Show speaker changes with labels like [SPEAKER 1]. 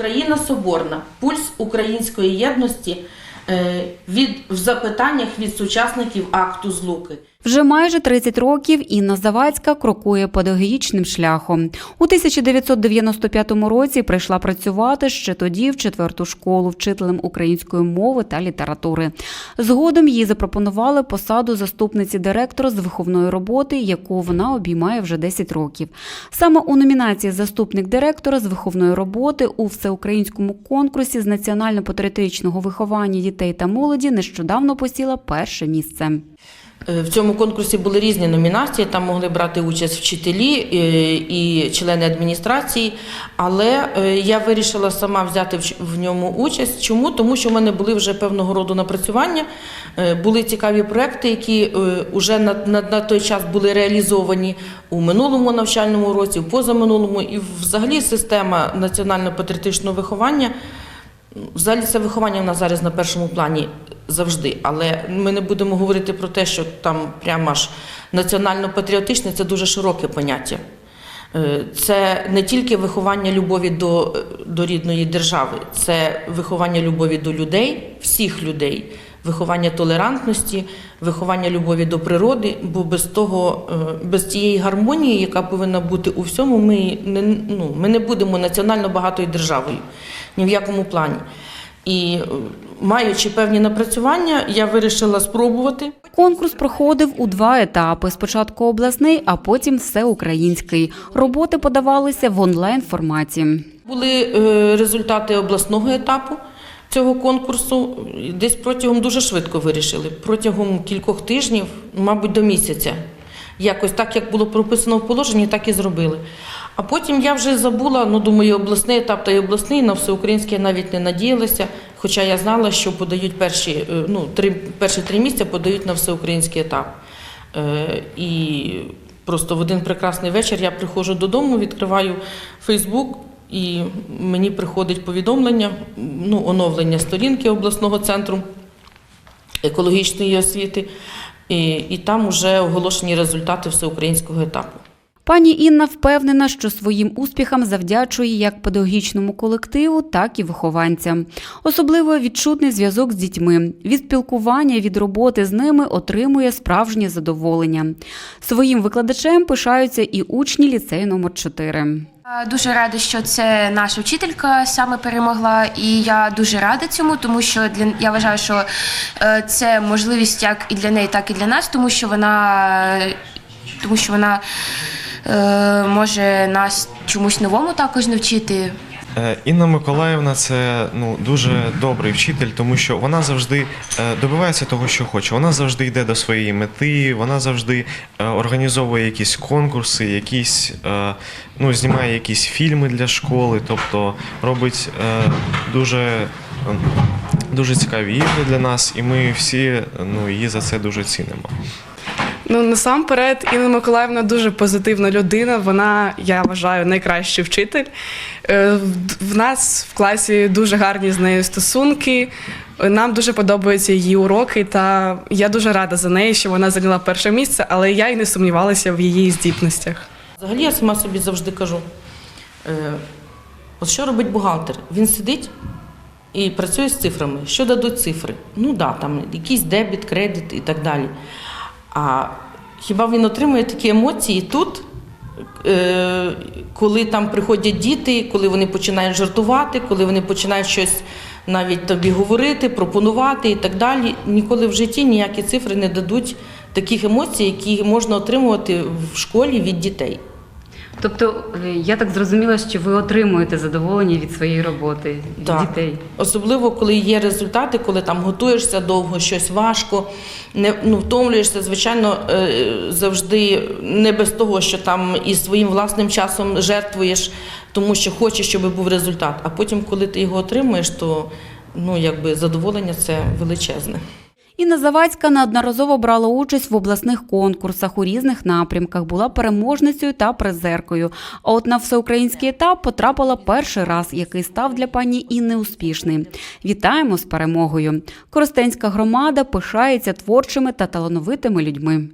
[SPEAKER 1] Україна соборна, пульс української єдності е, від в запитаннях від сучасників акту злуки.
[SPEAKER 2] Вже майже 30 років Інна Завадська крокує педагогічним шляхом. У 1995 році прийшла працювати ще тоді в четверту школу вчителем української мови та літератури. Згодом їй запропонували посаду заступниці директора з виховної роботи, яку вона обіймає вже 10 років. Саме у номінації заступник директора з виховної роботи у всеукраїнському конкурсі з національно-патріотичного виховання дітей та молоді нещодавно посіла перше місце.
[SPEAKER 1] Е, В цьому конкурсі були різні номінації. Там могли брати участь вчителі е, і члени адміністрації. Але е, я вирішила сама взяти в ньому участь. Чому? Тому що в мене були вже певного роду напрацювання, е, були цікаві проекти, які вже на, на, на той час були реалізовані у минулому навчальному році, в позаминулому, і взагалі система національно-патріотичного виховання. Взагалі це виховання в нас зараз на першому плані завжди, але ми не будемо говорити про те, що там прямо аж національно-патріотичне це дуже широке поняття. Е, Це не тільки виховання любові до, до рідної держави, це виховання любові до людей, всіх людей, виховання толерантності, виховання любові до природи, бо без того, е, без цієї гармонії, яка повинна бути у всьому, ми не, ну, ми не будемо національно багатою державою ні в якому плані. І е, маючи певні напрацювання, я вирішила спробувати.
[SPEAKER 2] Конкурс проходив у два етапи: спочатку обласний, а потім всеукраїнський. Роботи подавалися в онлайн форматі.
[SPEAKER 1] Були е, результати обласного етапу цього конкурсу. Десь протягом дуже швидко вирішили. Протягом кількох тижнів, мабуть, до місяця. Якось так, як було прописано в положенні, так і зробили. А потім я вже забула, ну думаю, обласний етап та й обласний, на всеукраїнський навіть не надіялася. Хоча я знала, що подають перші, е, ну, три, перші три місця подають на всеукраїнський етап. Е, і просто в один прекрасний вечір я приходжу додому, відкриваю Фейсбук, і мені приходить повідомлення, ну, оновлення сторінки обласного центру екологічної освіти. І, і там вже оголошені результати всеукраїнського етапу.
[SPEAKER 2] Пані Інна впевнена, що своїм успіхам завдячує як педагогічному колективу, так і вихованцям. Особливо відчутний зв'язок з дітьми. Від спілкування, від роботи з ними отримує справжнє задоволення. Своїм викладачем пишаються і учні ліцею номер 4
[SPEAKER 3] Дуже рада, що це наша вчителька саме перемогла, і я дуже рада цьому, тому що для я вважаю, що е, це можливість як і для неї, так і для нас, тому що вона тому що вона е, може нас чомусь новому також навчити.
[SPEAKER 4] Е, Інна Миколаївна це ну дуже добрий вчитель, тому що вона завжди е, добивається того, що хоче. Вона завжди йде до своєї мети, вона завжди е, організовує якісь конкурси, якісь е, ну знімає якісь фільми для школи, тобто робить е, дуже. е, Дуже цікаві ігри для нас, і ми всі ну, її за це дуже цінимо.
[SPEAKER 5] Ну насамперед, Інна Миколаївна дуже позитивна людина. Вона, я вважаю, найкращий вчитель. Е, в- нас в класі дуже гарні з нею стосунки. Нам дуже подобаються її уроки, та я дуже рада за неї, що вона зайняла перше місце, але я й не сумнівалася в її здібностях.
[SPEAKER 1] Взагалі я сама собі завжди кажу: е, от що робить бухгалтер? Він сидить і працює з цифрами. Що дадуть цифри? Ну да, там якийсь дебіт, кредит і так далі. А хіба він отримує такі емоції тут, е, коли там приходять діти, коли вони починають жартувати, коли вони починають щось навіть тобі говорити, пропонувати і так далі. Ніколи в житті ніякі цифри не дадуть таких емоцій, які можна отримувати в школі від дітей.
[SPEAKER 2] Тобто, я так зрозуміла, що ви отримуєте задоволення від своєї роботи від
[SPEAKER 1] Так.
[SPEAKER 2] дітей.
[SPEAKER 1] Особливо, коли є результати, коли там готуєшся довго, щось важко, не ну, втомлюєшся, звичайно, е, завжди не без того, що там і своїм власним часом жертвуєш, тому що хочеш, щоб був результат. А потім, коли ти його отримуєш, то ну, якби задоволення це величезне.
[SPEAKER 2] Інна Завадська неодноразово брала участь в обласних конкурсах у різних напрямках, була переможницею та призеркою. А от на всеукраїнський етап потрапила перший раз, який став для пані Інни успішним. Вітаємо з перемогою! Коростенська громада пишається творчими та талановитими людьми.